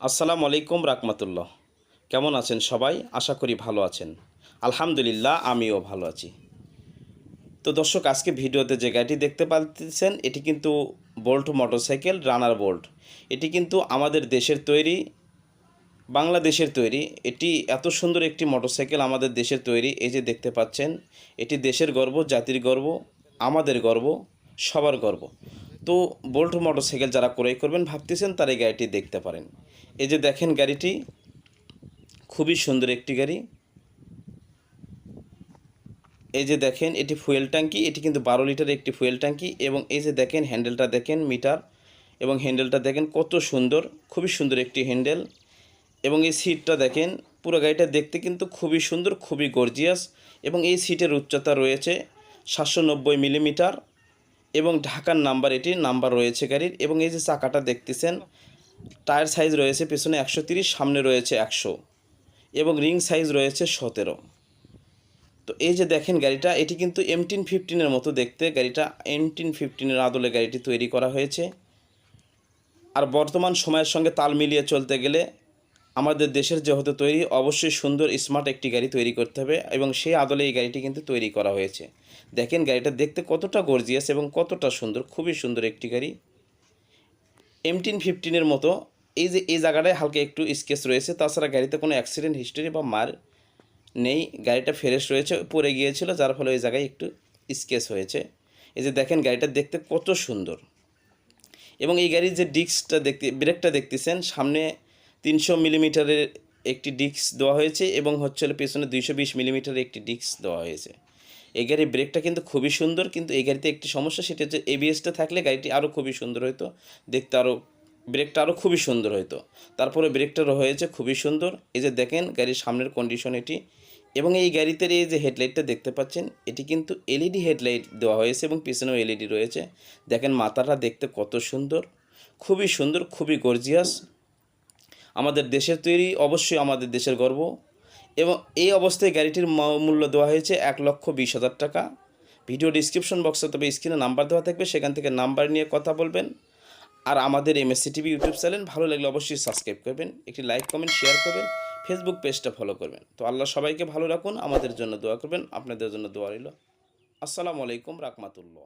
আসসালামু আলাইকুম রাকমাতুল্লাহ কেমন আছেন সবাই? আশা করি ভালো আছেন। আলহামদুলিল্লাহ, আমিও ভালো আছি। তো দর্শক, আজকে ভিডিওতে যে গাড়িটি দেখতে পাচ্ছেন, এটি কিন্তু বোল্ট মোটরসাইকেল, রানার বোল্ট। এটি কিন্তু আমাদের দেশের তৈরি, বাংলাদেশের তৈরি। এটি এত সুন্দর একটি মোটরসাইকেল আমাদের দেশের তৈরি। এই যে দেখতে পাচ্ছেন, এটি দেশের গর্ব, জাতির গর্ব, আমাদের গর্ব, সবার গর্ব। তো বোল্ট মোটরসাইকেল যারা ক্রয় করবেন, ভাবতেছেন তার এই গাড়িটি দেখতে পারেন। এই যে দেখেন গাড়িটি, খুবই সুন্দর একটি গাড়ি। এই যে দেখেন, এটি ফুয়েল ট্যাঙ্কি, এটি কিন্তু বারো লিটার একটি ফুয়েল ট্যাঙ্কি এবং এই যে দেখেন, হ্যান্ডেলটা দেখেন, মিটার এবং হ্যান্ডেলটা দেখেন, কত সুন্দর, খুবই সুন্দর একটি হ্যান্ডেল। এবং এই সিটটা দেখেন, পুরো গাড়িটা দেখতে কিন্তু খুবই সুন্দর, খুবই গর্জিয়াস এবং এই সিটের উচ্চতা রয়েছে সাতশো নব্বই মিলিমিটার এবং ঢাকার নাম্বার এটি নাম্বার রয়েছে গাড়ির এবং এই যে চাকাটা দেখতেছেন টায়ার সাইজ রয়েছে পেছনে একশো সামনে রয়েছে একশো এবং রিং সাইজ রয়েছে সতেরো। তো এই যে দেখেন গাড়িটা, এটি কিন্তু এমটিন ফিফটিনের মতো দেখতে। গাড়িটা এমটিন ফিফটিনের আদলে গাড়িটি তৈরি করা হয়েছে। আর বর্তমান সময়ের সঙ্গে তাল মিলিয়ে চলতে গেলে আমাদের দেশের যেহেতু তৈরি, অবশ্যই সুন্দর স্মার্ট একটি গাড়ি তৈরি করতে হবে এবং সেই আদলে এই গাড়িটি কিন্তু তৈরি করা হয়েছে। দেখেন গাড়িটা দেখতে কতটা গর্জিয়াস এবং কতটা সুন্দর, খুবই সুন্দর একটি গাড়ি। এমটিন ফিফটিনের মতো এই যে, এই জায়গাটায় হালকা একটু স্কেচ রয়েছে। তাছাড়া গাড়িতে কোনো অ্যাক্সিডেন্ট হিস্টোরি বা মার নেই। গাড়িটা ফ্রেশ রয়েছে, পড়ে গিয়েছিল, যার ফলে ওই জায়গায় একটু স্কেচ হয়েছে। এই যে দেখেন, গাড়িটা দেখতে কত সুন্দর। এবং এই গাড়ির যে ডিস্কটা দেখতে, ব্রেকটা দেখতেছেন, সামনে তিনশো মিলিমিটারের একটি ডিস্ক দেওয়া হয়েছে এবং হচ্ছে পেছনে দুইশো বিশ মিলিমিটারের একটি ডিস্ক দেওয়া হয়েছে। এই গাড়ির ব্রেকটা কিন্তু খুবই সুন্দর, কিন্তু এই গাড়িতে একটি সমস্যা সেটা হচ্ছে এবিএসটা থাকলে গাড়িটি আরও খুবই সুন্দর হতো দেখতে আরও ব্রেকটা আরও খুবই সুন্দর হতো তারপরে ব্রেকটা হয়েছে খুবই সুন্দর, এই যে দেখেন গাড়ির সামনের কন্ডিশন এটি, এবং এই গাড়িতে এই যে হেডলাইটটা দেখতে পাচ্ছেন, এটি কিন্তু এলইডি হেডলাইট দেওয়া হয়েছে এবং পিছনেও এলইডি রয়েছে। দেখেন মাথাটা দেখতে কত সুন্দর, খুবই সুন্দর, খুবই গর্জিয়াস আমাদের দেশের তৈরি, অবশ্যই আমাদের দেশের গর্ব। এবং এই অবস্থায় গাড়িটির মূল্য দেওয়া হয়েছে এক লক্ষ বিশ হাজার টাকা। ভিডিও ডিসক্রিপশন বক্সে তবে স্ক্রিনে নাম্বার দেওয়া থাকবে, সেখান থেকে নাম্বার নিয়ে কথা বলবেন। আর আমাদের এমএসসি টিভি ইউটিউব চ্যানেল ভালো লাগলে অবশ্যই সাবস্ক্রাইব করবেন, একটি লাইক কমেন্ট শেয়ার করবেন ফেসবুক পেজটা ফলো করবেন। তো আল্লাহ সবাইকে ভালো রাখুন, আমাদের জন্য দোয়া করবেন, আপনাদের জন্য দোয়া রইল। আসসালামু আলাইকুম রাহমাতুল্লাহ।